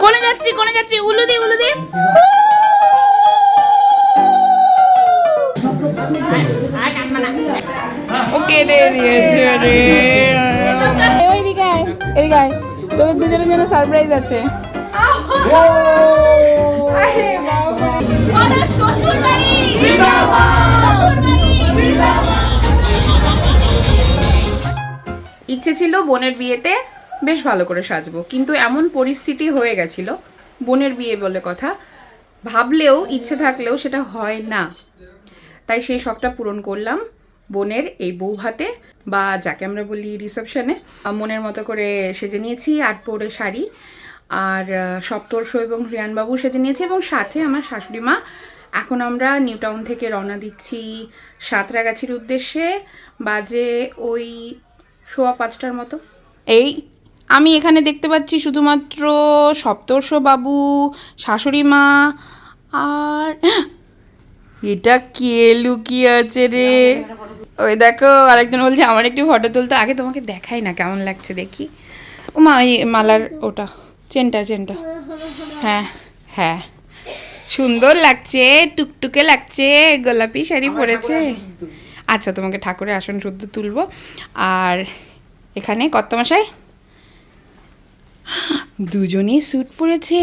কোনে যাত্রী কোনে যাত্রী উলুদি উলুদি ওকে রে দিয়েছে রে ওইদিকে আয় এদিকে আয়। তোদের দুজনের জন্য সারপ্রাইজ আছে। ইচ্ছে ছিল বোনের বিয়েতে বেশ ভালো করে সাজবো। কিন্তু এমন পরিস্থিতি হয়ে গেছিল, বোনের বিয়ে বলে কথা, ভাবলেও, ইচ্ছে থাকলেও সেটা হয় না। তাই সেই শখটা পূরণ করলাম বোনের এই বউ ভাতে বা যাকে আমরা বলি রিসেপশনে। মনের মতো করে সেজে নিয়েছি আট পরে শাড়ি, আর সপ্তর্ষ এবং রিয়ানবাবু সেজে নিয়েছি এবং সাথে আমার শাশুড়ি মা। এখন আমরা নিউ টাউন থেকে রওনা দিচ্ছি সাঁতরাগাছির উদ্দেশ্যে, বাজে ওই সোয়া পাঁচটার মতো। এই আমি এখানে দেখতে পাচ্ছি শুধুমাত্র সপ্তর্ষ বাবু শাশুড়ি মা আর এটা কে লুকিয়ে আছে রে? ওই দেখো আরেকজন বলছে আমার একটু ফটো তুলতে আগে তোমাকে দেখাই না কেমন লাগছে দেখি। ও মা ওই মালার ওটা চেনটা চেনটা। হ্যাঁ হ্যাঁ। সুন্দর লাগছে টুকটুকে লাগছে গোলাপি শাড়ি পরেছে। আচ্ছা তোমাকে ঠাকুরের আসন শুদ্ধ তুলবো। আর এখানে কর্তামশাই দুজনেই স্যুট পরেছে।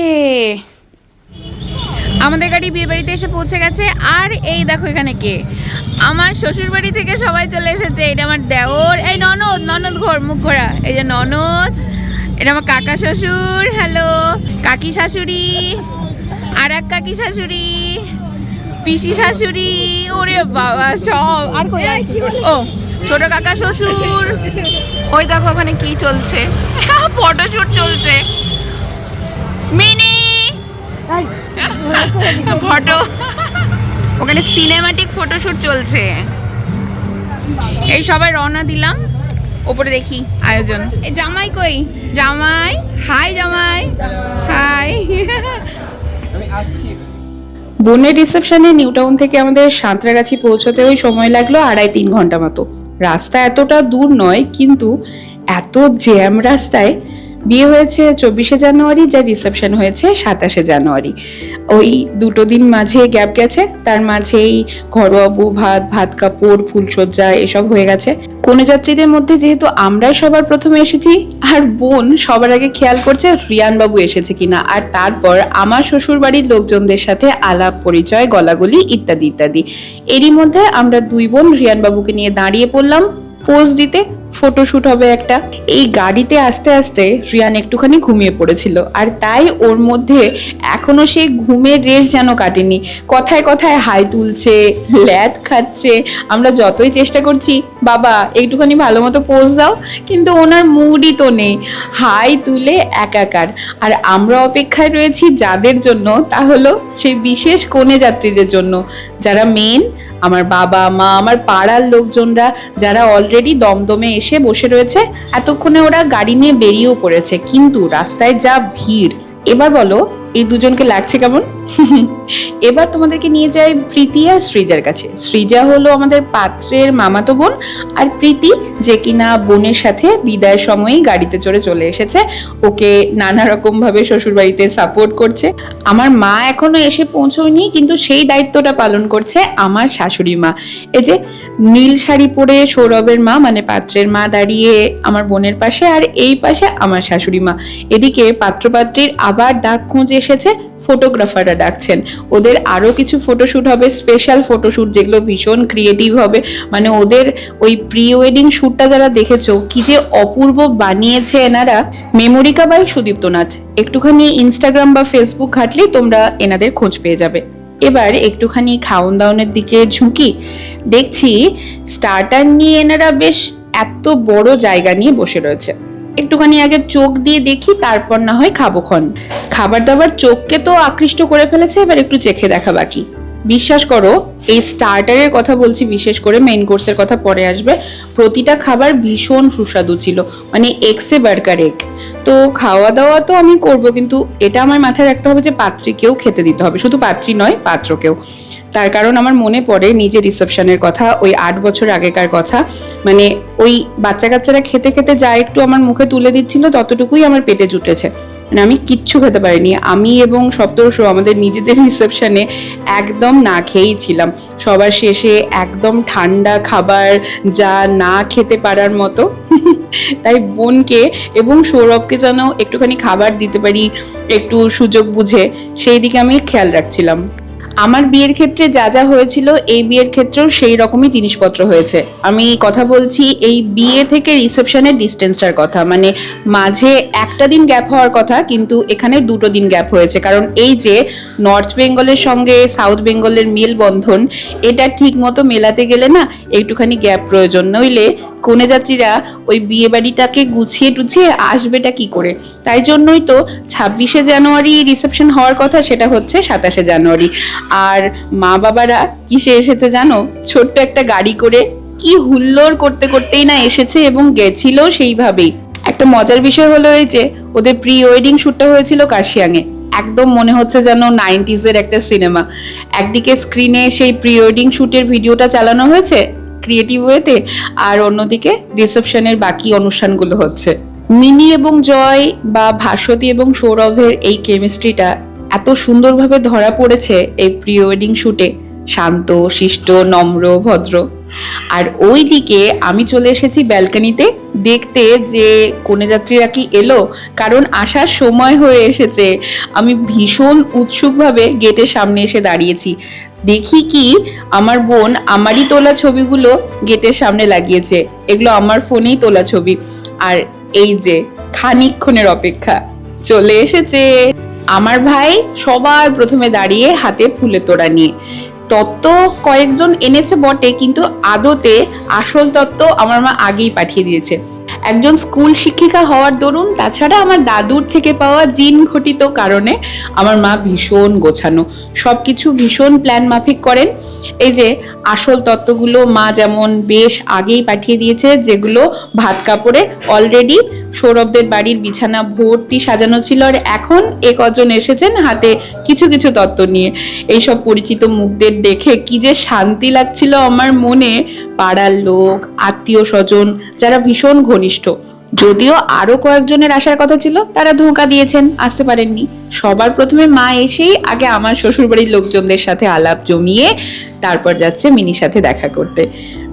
আমাদের গাড়ি বিয়ে বাড়িতে এসে পৌঁছে গেছে। আর এই দেখো এখানে কে? আমার শ্বশুর বাড়ি থেকে সবাই চলে এসেছে। এটা আমার দেওর। এই ননদ ননদ ঘর মুখ ঘোরা। এই যে ননদ এটা আমার কাকা শ্বশুর। হ্যালো কাকি শাশুড়ি আর এক কাকি শাশুড়ি পিসি শাশুড়ি। ওরে বাবা সব। আর কই আর কি? ও ছোট কাকা শ্বশুর। ওই দেখো ওখানে কি চলছে। ফটোশুট চলছে। মিনি! ফটো। ওখানে সিনেমাটিক ফটোশুট চলছে। এই সবাই রওনা দিলাম। ওপরে দেখি আয়োজন। এই জামাই কই? জামাই। হাই জামাই। হাই। বোনের রিসেপশনে নিউ টাউন থেকে আমাদের সাঁতরাগাছি পৌঁছতে ওই সময় লাগল আড়াই তিন ঘণ্টা মতো। রাস্তা এতটা দূর নয় কিন্তু এত জ্যাম রাস্তায় বিয়ে হয়েছে চব্বিশে জানুয়ারি, যা রিসেপশন হয়েছে সাতাশে জানুয়ারি। ওই দুটো দিন মাঝে গ্যাপ গেছে, তার মাঝেই ঘরোয়া বউ ভাত ভাত কাপড় ফুলসজ্জা এসব হয়ে গেছে। কোনো যাত্রীদের মধ্যে যেহেতু আমরাই সবার প্রথমে এসেছি, আর বোন সবার আগে খেয়াল করছে রিয়ান বাবু এসেছে কিনা, আর তারপর আমার শ্বশুর বাড়ির লোকজনদের সাথে আলাপ, পরিচয়, গলাগলি ইত্যাদি ইত্যাদি। এরই মধ্যে আমরা দুই বোন রিয়ান বাবুকে নিয়ে দাঁড়িয়ে পড়লাম, পোজ দিতে। ফটোশুট হবে একটা। এই গাড়িতে আস্তে আস্তে রিয়ান একটুখানি ঘুমিয়ে পড়েছিল। আর তাই ওর মধ্যে এখনও সেই ঘুমের রেশ যেন কাটেনি। কথায় কথায় হাই তুলছে ল্যাদ খাচ্ছে। আমরা যতই চেষ্টা করছি, বাবা একটুখানি ভালো মতো পোজ দাও। কিন্তু ওনার মুডই তো নেই। হাই তুলে একাকার। আর আমরা অপেক্ষায় রয়েছি যাদের জন্য, তা হলো সেই বিশেষ কনে যাত্রীদের জন্য। যারা মেন আমার বাবা, মা, আমার পাড়ার লোকজনরা যারা অলরেডি দমদমে এসে বসে রয়েছে, এতক্ষণে ওরা গাড়ি নিয়ে বেরিয়েও পড়েছে। কিন্তু রাস্তায় যা ভিড়, এবার বলো এই দুজনকে লাগছে কেমন? এবার তোমাদেরকে নিয়ে যাই প্রীতি আর সৃজার কাছে। সৃজা হলো আমাদের পাত্রের মামাতো বোন আর প্রীতি যে কিনা বোনের সাথে বিদায়ের সময়ই গাড়িতে চড়ে চলে এসেছে। ওকে নানা রকম ভাবে শ্বশুর বাড়িতে সাপোর্ট করছে। আমার মা এখনও এসে পৌঁছয়নি, কিন্তু সেই দায়িত্বটা পালন করছে আমার শাশুড়ি মা। এই যে নীল শাড়ি পরে সৌরভের মা মানে পাত্রের মা দাঁড়িয়ে আমার বোনের পাশে আর এই পাশে আমার শাশুড়ি মা। এদিকে পাত্রপাত্রীর আবার ডাক খোঁজ এসেছে ফটোগ্রাফাররা ডাকছেন। ওদের আরও কিছু ফটোশ্যুট হবে স্পেশাল ফটোশ্যুট যেগুলো ভীষণ ক্রিয়েটিভ হবে। মানে ওদের ওই প্রি ওয়েডিং শ্যুটটা যারা দেখেছ, কি যে অপূর্ব বানিয়েছে এনারা। মেমোরিকা বাই সুদীপ্তনাথ, একটুখানি ইনস্টাগ্রাম বা ফেসবুক ঘাটলেই তোমরা এনাদের খোঁজ পেয়ে যাবে। এবার একটুখানি খাওন দাওনের দিকে ঝুঁকি। দেখছি স্টার্টার নিয়ে এনারা বেশ এত বড় জায়গা নিয়ে বসে রয়েছে। একটুখানি আগে চোখ দিয়ে দেখি, তারপর না হয় খাব খন খাবার দাবার চোখকে তো আকৃষ্ট করে ফেলেছে, এবার একটু চেখে দেখা বাকি। বিশ্বাস করো, এই স্টার্টারের কথা বলছি, বিশেষ করে মেইন কোর্সের কথা পরে আসবে। প্রতিটা খাবার ভীষণ সুস্বাদু ছিল মানে এক্সে বার্কার এক তো খাওয়া দাওয়া তো আমি করব, কিন্তু এটা আমার মাথায় রাখতে হবে যে পাত্রীকেও খেতে দিতে হবে। শুধু পাত্রী নয়, পাত্রকেও। তার কারণ আমার মনে পড়ে নিজের রিসেপশনের কথা, ওই আট বছর আগেকার কথা। মানে ওই বাচ্চা কাচ্চারা খেতে খেতে যা একটু আমার মুখে তুলে দিচ্ছিল, ততটুকুই আমার পেটে জুটেছে। মানে আমি কিচ্ছু খেতে পারিনি। আমি এবং সপ্তর্ষ আমাদের নিজেদের রিসেপশনে একদম না খেয়েই ছিলাম। সবার শেষে একদম ঠান্ডা খাবার যা না খেতে পারার মতো। তাই বোনকে এবং সৌরভকে যেন একটুখানি খাবার দিতে পারি, একটু সুযোগ বুঝে, সেই দিকে আমি খেয়াল রাখছিলাম। আমার বিয়ের ক্ষেত্রে যা যা হয়েছিল, এই বিয়ের ক্ষেত্রেও সেই রকমই জিনিসপত্র হয়েছে। আমি কথা বলছি এই বিয়ে থেকে রিসেপশনের ডিস্টেন্সটার কথা। মানে মাঝে একটা দিন গ্যাপ হওয়ার কথা, কিন্তু এখানে দুটো দিন গ্যাপ হয়েছে। কারণ এই যে নর্থ বেঙ্গলের সঙ্গে সাউথ বেঙ্গলের মেলবন্ধন এটা ঠিক মতো মেলাতে গেলে না একটুখানি গ্যাপ প্রয়োজন। নইলে কনে যাত্রীরা ওই বিয়ে বাড়িটাকে গুছিয়ে টুছিয়ে আসবেটা কি করে? তাই জন্যই তো ছাব্বিশে জানুয়ারি রিসেপশন হওয়ার কথা, সেটা হচ্ছে সাতাশে জানুয়ারি। আর মা বাবারা কিসে এসেছে জানো? ছোট্ট একটা গাড়ি করে কি হুল্লোড় করতে করতেই না এসেছে এবং গেছিল সেইভাবেই। একটা মজার বিষয় হলো এই যে, ওদের প্রি ওয়েডিং শ্যুটটা হয়েছিল কার্শিয়াংয়ে। একদম মনে হচ্ছে যেন নাইনটিজের একটা সিনেমা। একদিকে স্ক্রিনে সেই প্রি ওয়েডিং শ্যুটের ভিডিওটা চালানো হয়েছে ক্রিয়েটিভ ওয়েতে আর অন্যদিকে রিসেপশনের বাকি অনুষ্ঠানগুলো হচ্ছে। মিনি এবং জয় বা ভাস্বতী এবং সৌরভের এই কেমিস্ট্রিটা এত সুন্দরভাবে ধরা পড়েছে এই প্রি ওয়েডিং শ্যুটে শান্ত, শিষ্ট, নম্র, ভদ্র। আর ওই দিকে আমি চলে এসেছি ব্যালকনিতে দেখতে যে কনে যাত্রীরা কি এলো, কারণ আসার সময় হয়ে এসেছে। আমি ভীষণ উৎসুকভাবে গেটের সামনে এসে দাঁড়িয়েছি। দেখি কি আমার বোন আমারই তোলা ছবিগুলো গেটের সামনে লাগিয়েছে। এগুলো আমার ফোনেই তোলা ছবি। আর এই যে খানিকক্ষণের অপেক্ষা, চলে এসেছে। আমার ভাই সবার প্রথমে দাঁড়িয়ে হাতে ফুলে তোড়া নিয়ে। তত্ত্ব কয়েকজন এনেছে বটে, কিন্তু আদতে আসল তত্ত্ব আমার মা আগেই পাঠিয়ে দিয়েছে। একজন স্কুল শিক্ষিকা হওয়ার দরুন, তাছাড়া আমার দাদুর থেকে পাওয়া জিন ঘটিত কারণে আমার মা ভীষণ গোছানো। সব কিছু ভীষণ প্ল্যান মাফিক করেন। এই যে আসল তত্ত্বগুলো মা যেমন বেশ আগেই পাঠিয়ে দিয়েছে, যেগুলো ভাত কাপড়ে অলরেডি সৌরভদের বাড়ির বিছানা ভর্তি সাজানো ছিল আর এখন এ কজন এসেছেন হাতে কিছু কিছু তত্ত্ব নিয়ে। এইসব পরিচিত মুখদের দেখে কি যে শান্তি লাগছিল আমার মনে। পাড়ার লোক, আত্মীয় স্বজন, যারা ভীষণ ঘনিষ্ঠ। যদিও আরও কয়েকজনের আসার কথা ছিল, তারা ধোঁকা দিয়েছেন, আসতে পারেননি। সবার প্রথমে মা এসেই আগে আমার শ্বশুরবাড়ির লোকজনদের সাথে আলাপ জমিয়ে তারপর যাচ্ছে মিনির সাথে দেখা করতে।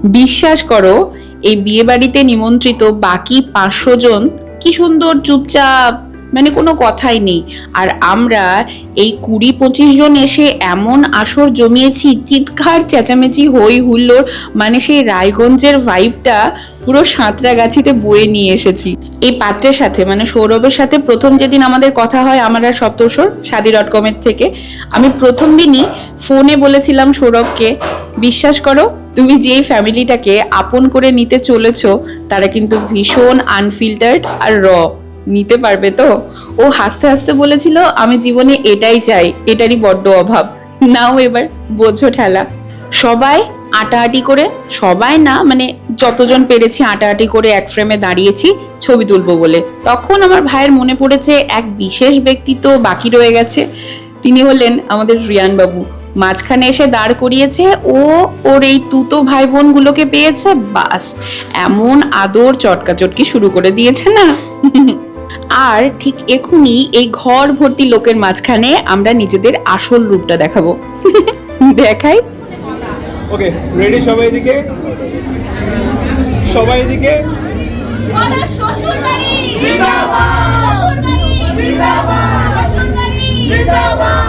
বিশ্বাস করো, এই বিয়ে বাড়িতে নিমন্ত্রিত বাকি পাঁচশো জন কি সুন্দর চুপচাপ মানে কোনো কথাই নেই। আর আমরা এই কুড়ি পঁচিশ জন এসে এমন আসর জমিয়েছি, চিৎকার, চেঁচামেচি হই হুল্লোড় মানে সেই রায়গঞ্জের ভাইবটা পুরো সাঁতরাগাছিতে বয়ে নিয়ে এসেছি। এই পাত্রের সাথে মানে সৌরভের সাথে প্রথম যেদিন আমাদের কথা হয় আমার আর সপ্তস্বর সাদি ডট কমের থেকে, আমি প্রথম দিনই ফোনে বলেছিলাম সৌরভকে, বিশ্বাস করো, তুমি যেই ফ্যামিলিটাকে আপন করে নিতে চলেছ, তারা কিন্তু ভীষণ আনফিল্টার্ড আর র নিতে পারবে তো? ও হাসতে হাসতে বলেছিল, আমি জীবনে এটাই চাই, এটারই বড্ড অভাব। নাও এবার, বোঝো ঠেলা। সবাই আটাআটি করে, সবাই না মানে যতজন পেরেছি আটাআটি করে এক ফ্রেমে দাঁড়িয়েছি, ছবি তুলবো বলে। তখন আমার ভাইয়ের মনে পড়েছে, এক বিশেষ ব্যক্তি তো বাকি রয়ে গেছে। তিনি হলেন আমাদের রিয়ান বাবু মাঝখানে এসে দাঁড় করিয়েছে, ও ওর এই তুতো ভাই বোনগুলোকে পেয়েছে, বাস। এমন আদর চটকাচটকি শুরু করে দিয়েছে না? আর ঠিক এখনই এই ঘর ভর্তি লোকের মাঝখানে আমরা নিজেদের আসল রূপটা দেখাবো। দেখাই ওকে রেডি সবাই এদিকে? সবাই এদিকে? জিন্দাবাদ! জিন্দাবাদ! জিন্দাবাদ!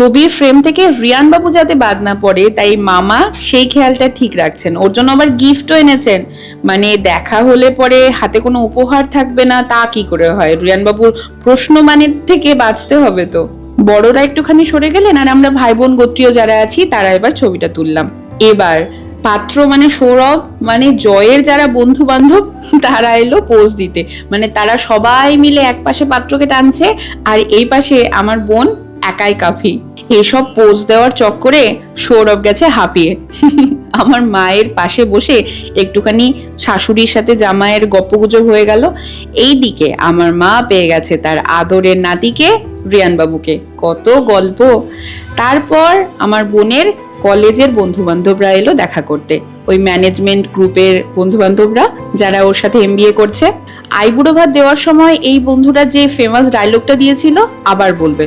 ছবির ফ্রেম থেকে রিয়ান বাবু যাতে বাদ না পড়ে, তাই মামা সেই খেয়ালটা ঠিক রাখছেন। ওর জন্য আবার গিফটও এনেছেন। মানে দেখা হলে পরে হাতে কোনো উপহার থাকবে না, তা কি করে হয়? রিয়ান বাবুর প্রশ্ন মানের থেকে বাঁচতে হবে তো। বড়রা একটুখানি সরে গেলেন আর আমরা ভাই বোন গোত্রীয় যারা আছি, তারা এবার ছবিটা তুললাম। এবার পাত্র মানে সৌরভ মানে জয়ের যারা বন্ধু বান্ধব তারা এলো পোজ দিতে। মানে তারা সবাই মিলে এক পাশে পাত্রকে টানছে, আর এই পাশে আমার বোন একাই কাফি। এসব পোজ দেওয়ার চক্করে সৌরভ গেছে হাঁপিয়ে। আমার মায়ের পাশে বসে একটুখানি শাশুড়ির সাথে জামাইয়ের গপ্পগুজব হয়ে গেল। এই দিকে আমার মা পেয়ে গেছে তার আদরের নাতিকে রিয়ান বাবুকে কত গল্প। তারপর আমার বোনের কলেজের বন্ধু বান্ধবরা এলো দেখা করতে। ওই ম্যানেজমেন্ট গ্রুপের বন্ধু বান্ধবরা যারা ওর সাথে এমবিএ করছে। আইবুড়ো ভাত দেওয়ার সময় এই বন্ধুরা যে ফেমাস ডায়লগটা দিয়েছিল, আবার বলবে।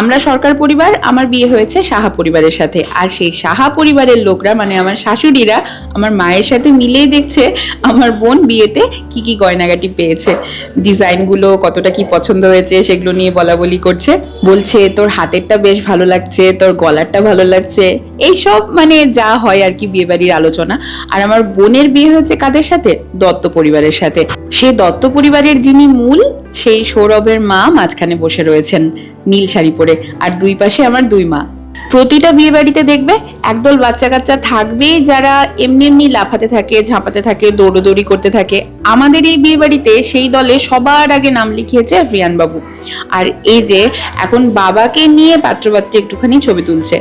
আমরা সরকার পরিবার, আমার বিয়ে হয়েছে সাহা পরিবারের সাথে। আর সেই সাহা পরিবারের লোকরা মানে আমার শাশুড়িরা, আমার মায়ের সাথে মিলেই দেখছে আমার বোন বিয়েতে কি কি গয়নাগাটি পেয়েছে। ডিজাইনগুলো কতটা কি পছন্দ হয়েছে সেগুলো নিয়ে বলা বলি করছে। বলছে, তোর হাতেরটা বেশ ভালো লাগছে, তোর গলারটা ভালো লাগছে। এইসব মানে যা হয় আর কি বিয়ে বাড়ির আলোচনা। আর আমার বোনের বিয়ে হয়েছে কাদের সাথে? দত্ত পরিবারের সাথে। সে দত্ত পরিবারের যিনি মূল, সেই সৌরভের মা মাঝখানে বসে রয়েছেন নীল শাড়ি পরে আর দুই পাশে আমার দুই মা। প্রতিটা বিয়ে বাড়িতে দেখবে একদল বাচ্চা কাচ্চা থাকবেই যারা এমনি এমনি লাফাতে থাকে, ঝাঁপাতে থাকে, দৌড়োদৌড়ি করতে থাকে। আমাদের এই বিয়ে বাড়িতে সেই দলে সবার আগে নাম লিখিয়েছে রিয়ান বাবু আর এই যে এখন বাবাকে নিয়ে পাত্রপাত্রী একটুখানি ছবি তুলছে।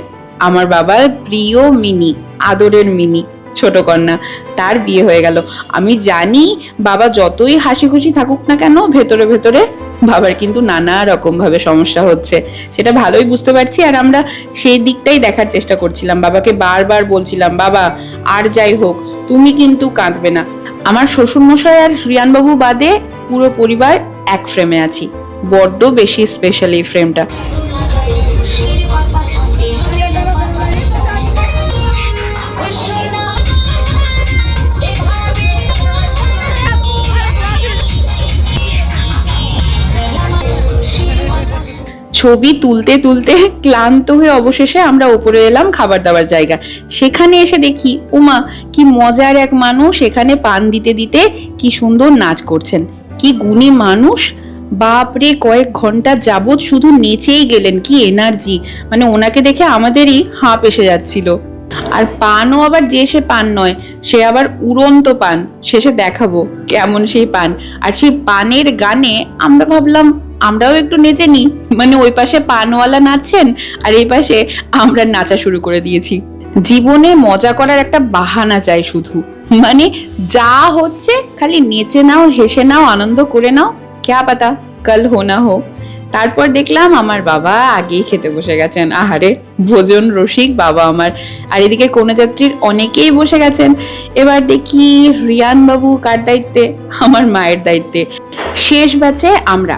আমার বাবার প্রিয় মিনি, আদরের মিনি। ছোট কন্যা, তার বিয়ে হয়ে গেল। আমি জানি বাবা যতই হাসি খুশি থাকুক না কেন, ভেতরে ভেতরে বাবার কিন্তু নানা রকম ভাবে সমস্যা হচ্ছে। সেটা ভালোই বুঝতে পারছি আর আমরা সেই দিকটাই দেখার চেষ্টা করছিলাম। বাবাকে বারবার বলছিলাম, বাবা, আর যাই হোক, তুমি কিন্তু কাঁদবে না। আমার শ্বশুরমশাই আর রিয়ানবাবু বাদে পুরো পরিবার এক ফ্রেমে আছি। বড্ড বেশি স্পেশাল এই ফ্রেমটা ছবি তুলতে তুলতে ক্লান্ত হয়ে অবশেষে আমরা ওপরে এলাম খাবার দাবার জায়গা সেখানে এসে দেখি, উমা, কি মজার এক মানুষ এখানে পান দিতে দিতে কি সুন্দর নাচ করছেন। কি গুণী মানুষ। বাপরে কয়েক ঘণ্টা যাবৎ শুধু নেচেই গেলেন, কি এনার্জি মানে ওনাকে দেখে আমাদেরই হাঁপ এসে যাচ্ছিল। আর পানও আবার যে সে পান নয়, সে আবার উড়ন্ত পান। শেষে দেখাবো কেমন সেই পান। আর সেই পানের গানে আমরা ভাবলাম, আমরাও একটু নেচে নিই। মানে ওই পাশে পানওয়ালা নাচছেন আর এই পাশে আমরা নাচা শুরু করে দিয়েছি। জীবনে মজা করার একটা বাহানা চাই শুধু। মানে যা হচ্ছে, খালি নেচে নাও, হেসে নাও, আনন্দ করে নাও, ক্যা পাতা, কাল হো না হো। তারপর দেখলাম আমার বাবা আগেই খেতে বসে গেছেন। আহারে, ভোজন রসিক বাবা আমার। আর এদিকে কোনো যাত্রীর অনেকেই বসে গেছেন। এবার দেখি রিয়ান বাবু কার দায়িত্বে? আমার মায়ের দায়িত্বে। শেষ ব্যাচে আমরা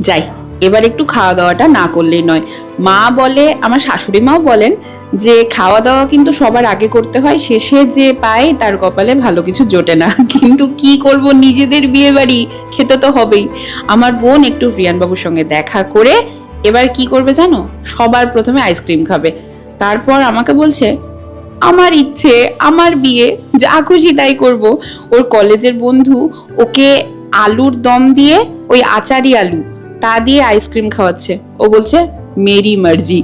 যাই। এবার একটু খাওয়া দাওয়াটা না করলেই নয়। মা বলে, আমার শাশুড়ি মাও বলেন যে খাওয়া দাওয়া কিন্তু সবার আগে করতে হয়, শেষে যে পায় তার কপালে ভালো কিছু জোটে না। কিন্তু কি করব, নিজেদের বিয়ে বাড়ি খেতে তো হবেই। আমার বোন একটু রিয়ান বাবুর সঙ্গে দেখা করে এবার কি করবে জানো? সবার প্রথমে আইসক্রিম খাবে। তারপর আমাকে বলছে, আমার ইচ্ছে, আমার বিয়ে, যা খুশি তাই করব। ওর কলেজের বন্ধু ওকে আলুর দম দিয়ে, ওই আচারি আলু তা দিয়ে আইসক্রিম খাওয়াচ্ছে। ও বলছে, মেরি মার্জি।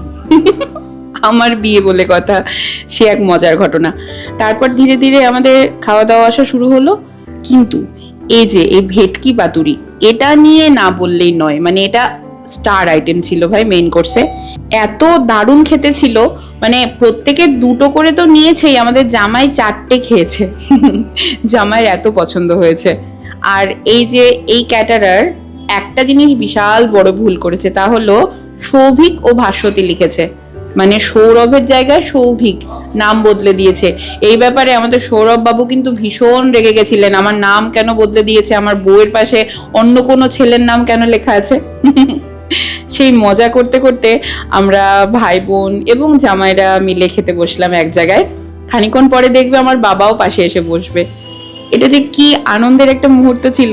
আমার বিয়ে বলে কথা, সে এক মজার ঘটনা। তারপর ধীরে ধীরে আমাদের খাওয়া দাওয়া আসা শুরু হলো। কিন্তু এই যে, এই ভেটকি পাতুরি, এটা নিয়ে না বললেই নয় মানে এটা স্টার আইটেম ছিল ভাই মেইন কোর্সে এত দারুণ খেতে ছিল মানে প্রত্যেকের দুটো করে তো নিয়েছেই, আমাদের জামাই চারটে খেয়েছে। জামাইয়ের এত পছন্দ হয়েছে। আর এই যে, এই ক্যাটারার একটা জিনিস বিশাল বড় ভুল করেছে, তা হলো সৌভিক ও ভাস্বতী লিখেছে। মানে সৌরভের জায়গায় সৌভিক নাম বদলে দিয়েছে। এই ব্যাপারে আমাদের সৌরভ বাবু কিন্তু ভীষণ রেগে গেছিলেন। আমার নাম কেন বদলে দিয়েছে? আমার বউয়ের পাশে অন্য কোনো ছেলের নাম কেন লেখা আছে? সেই মজা করতে করতে আমরা ভাই বোন এবং জামাইরা মিলে খেতে বসলাম এক জায়গায়। খানিকক্ষণ পরে দেখবে আমার বাবাও পাশে এসে বসবে। এটা যে কি আনন্দের একটা মুহূর্ত ছিল।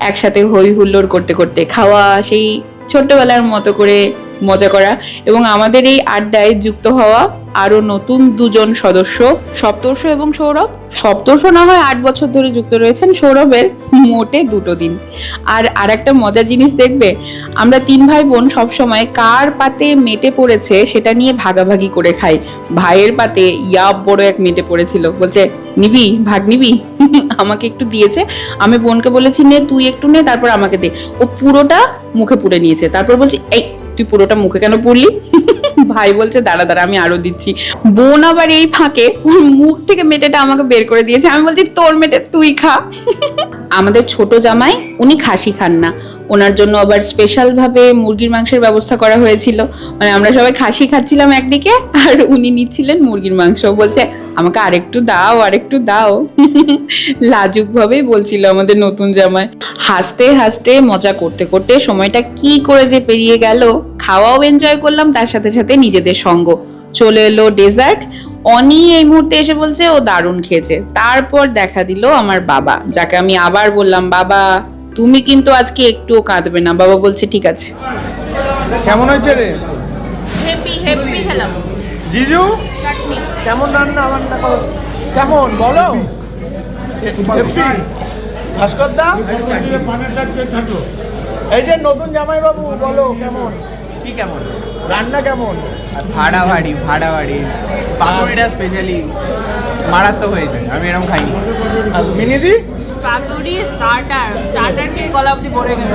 একসাথে হই হুল্লোড় করতে করতে খাওয়া সেই ছোট্টবেলার মতো করে মজা করা এবং আমাদের এই আড্ডায় যুক্ত হওয়া আরও নতুন দুজন সদস্য, সপ্তর্ষ এবং সৌরভ। সপ্তর্ষ না হয় আট বছর ধরে যুক্ত রয়েছেন, সৌরভের মোটে দুটো দিন। আর আর একটা মজার জিনিস দেখবে, আমরা তিন ভাই বোন সবসময় কার পাতে মেটে পড়েছে সেটা নিয়ে ভাগাভাগি করে খাই। ভাইয়ের পাতে ইয়াব বড় এক মেটে পড়েছিল। বলছে, নিবি, ভাগ নিবি? আমাকে একটু দিয়েছে। আমি বোনকে বলেছি, নে, তুই একটু নে, তারপর আমাকে দে। ও পুরোটা মুখে পুড়ে নিয়েছে। তারপর বলছি, এই তুই পুরোটা মুখে কেন পড়লি? ভাই বলছে, দাঁড়া দাঁড়া, আমি আরও দিচ্ছি। বোন আবার এই ফাঁকে মুখ থেকে মেটেটা আমাকে বের করে দিয়েছে। আমি বলছি, তোর মেটে তুই খা। আমাদের ছোট জামাই, উনি খাসি খান না। ওনার জন্য আবার স্পেশাল ভাবে মুরগির মাংসের ব্যবস্থা করা হয়েছিল। মানে আমরা সবাই খাসি খাচ্ছিলাম একদিকে, আর উনি নিচ্ছিলেন মুরগির মাংস। বলছে আমাকে আরেকটু দাও আরেকটু দাও। লাজুক ভাবেই বলছিল আমাদের নতুন জামাই। হাসতে হাসতে মজা করতে করতে সময়টা কি করে যে পেরিয়ে গেল খাওয়াও এনজয় করলাম তার সাথে সাথে নিজেদের সঙ্গ। চলে এলো ডেজার্ট অনি এই মুহূর্তে এসে বলছে ও দারুণ খেয়েছে। তারপর দেখা দিল আমার বাবা যাকে আমি আবার বললাম বাবা তুমি কিন্তু আজকে একটুও কাঁদবে না। বাবা বলছে ঠিক আছে। কেমন হয়েছে রে? হেপি হেপি খেলাম। জিজু? কেমন রান্না বান্না করো? কেমন বলো? ভাস্কর দা এই যে নতুন জামাই বাবু বলো কেমন? কি কেমন? রান্না কেমন? ভাড়া ভাড়ি ভাড়া ভাড়ি পাতুরিটা স্পেশালি মারাত্মক হয়েছে আমি এরকম খাই আর মিনিদি? পাতুরি স্টার্টার স্টার্টার খেয়ে গলা অব্দি ভরে গেল।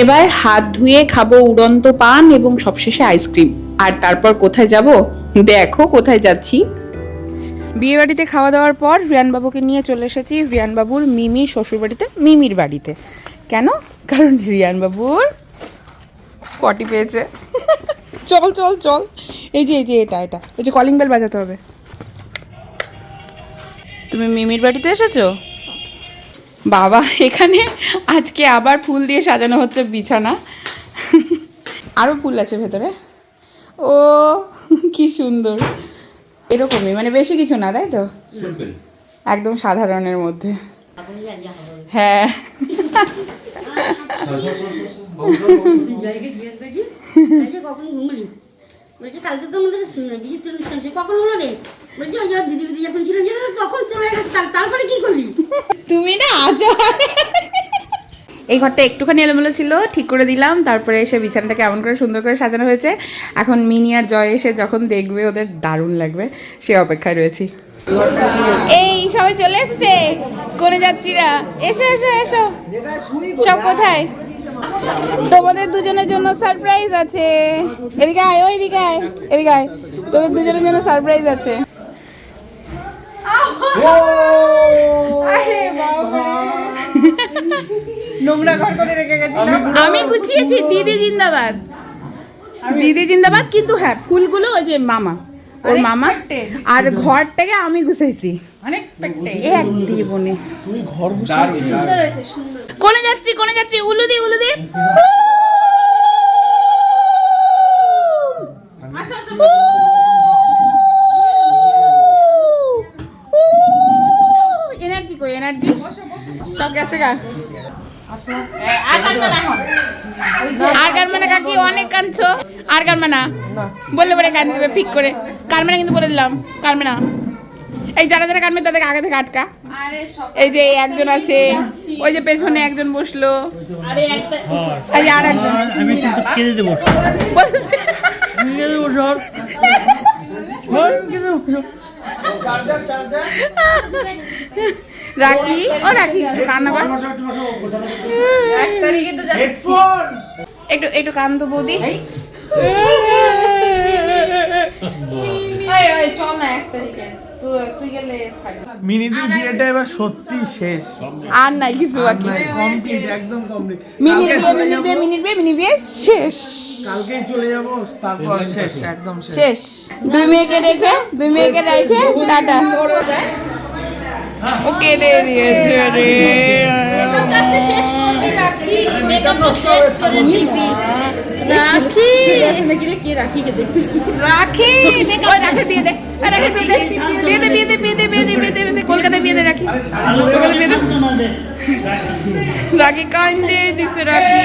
এবার হাত ধুয়ে খাব উড়ন্ত পান এবং সবশেষে আইসক্রিম আর তারপর কোথায় যাব? দেখো, কোথায় যাচ্ছি? বিয়ে বাড়িতে খাওয়া দাওয়ার পর রিয়ানবাবুকে নিয়ে চলে এসেছি রিয়ানবাবুর মিমির শ্বশুরবাড়িতে, মিমির বাড়িতে। কেন? কারণ রিয়ানবাবুর পটি পেয়েছে। চল চল চল। এই যে এই যে, এটা এটা। ওই যে কলিং বেল বাজাতে হবে। তুমি মিমির বাড়িতে এসেছ? বাবা, এখানে আজকে আবার ফুল দিয়ে সাজানো হচ্ছে বিছানা। আরও ফুল আছে ভেতরে। ও কি সুন্দর। এরকমই মানে বেশি কিছু না তাই তো? একদম সাধারণের মধ্যে। হ্যাঁ। বলছে কখন ঘুমলি? বলছে কালকে তো আমাদের বিচিত্র অনুষ্ঠান ছিল কখন হলো রে? বলছে ওই দিদি যখন তখন চলে গেছে তার- তারপরে কি করলি? তুমি না আজ এই ঘরটা একটুখানি এলোমেলো ছিল ঠিক করে দিলাম তারপরে এসে বিছানাটা কেমন করে সুন্দর করে সাজানো হয়েছে। এখন মিনি আর জয় এসে যখন দেখবে ওদের দারুণ লাগবে সে অপেক্ষায় রয়েছি। এই সবাই চলে এসছে কোন যাত্রীরা এসো এসো এসো। সব কোথায়? তোমাদের দুজনের জন্য সারপ্রাইজ আছে। এদিকে আয় ওই দিকে আয় এদিকে আয়। তোদের দুজনের জন্য সারপ্রাইজ আছে। নোংরা ঘর করে রেখে গেছিলাম। আমি গুছিয়েছি দিদি জিন্দাবাদ। দিদি জিন্দাবাদ কিন্তু হ্যাঁ ফুলগুলো ওই যে মামা ওর মামা। আর ঘরটাকে আমি গুছাইছি। এক দিয়ে বনে তুই ঘর কোনে যাত্রী কোনে যাত্রী? উলুদি উলুদি এনার্জি কই এনার্জি সব গেছে গা। আর কারমানা কাকি অনেক কাঁদছো? আর কারমানা বললে পরে কান দেবে ঠিক করে। কারমানা কিন্তু বলে দিলাম কারমানা এই যারা যারা কানবে তাদেরকে আগে থেকে আটকা। এই যে একজন আছে ওই যে পেছনে একজন বসল। এই যে আর একজন। রাখি ও রাখি। কান্না কর। একটু একটু কান তো বৌদি। মিনিদির বিয়েটা এবার সত্যি শেষ। আর নাই কিছু বাকি। কমপ্লিট একদম কমপ্লিট মিনির বিয়ে মিনির বিয়ে মিনির বিয়ে মিনির বিয়ে শেষ। কালকেই চলে যাব তারপর শেষ একদম শেষ। শেষ। দুই মেয়েকে রেখে দুই মেয়েকে রেখে টাটা। ওকে রে দিয়েছে রে শেষ করবি রাখি। মেকআপটা শেষ করে দিবি। রাখি। রাখি। ওই রাখি বিয়ে দে। ওই রাখি বিয়ে দে। বিয়ে দে বিয়ে দে বিয়ে দে বিয়ে দে বিয়ে দে বিয়ে দে। কলকাতায় বিয়ে দে রাখি। কলকাতায় বিয়ে দে। রাখি কান্দে দিছে রাখি।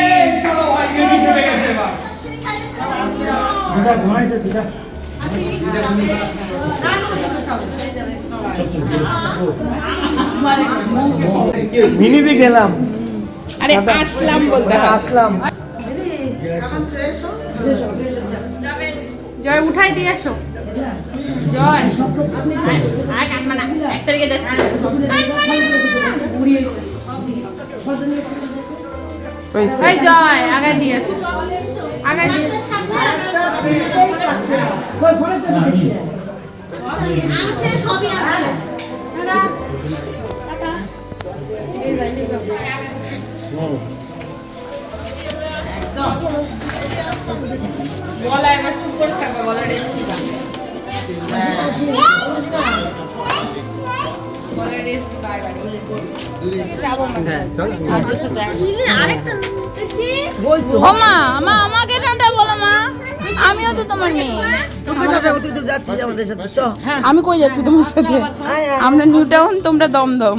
মিনিদি গেলাম। আরে আসলাম বলতে আসলাম। জয় উঠাই দিয়ে আসো জয়। আগে দিয়ে আসো। আগে দিয়ে আছে সবই এবার চুপ করে থাকবে মা মা আমাকে বলো আমিও তো তোমার মেয়ে। আমি কই যাচ্ছি তোমার সাথে? আমরা নিউ টাউন তোমরা দমদম।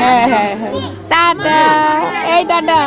হ্যাঁ হ্যাঁ হ্যাঁ। টাটা। এই টাটা।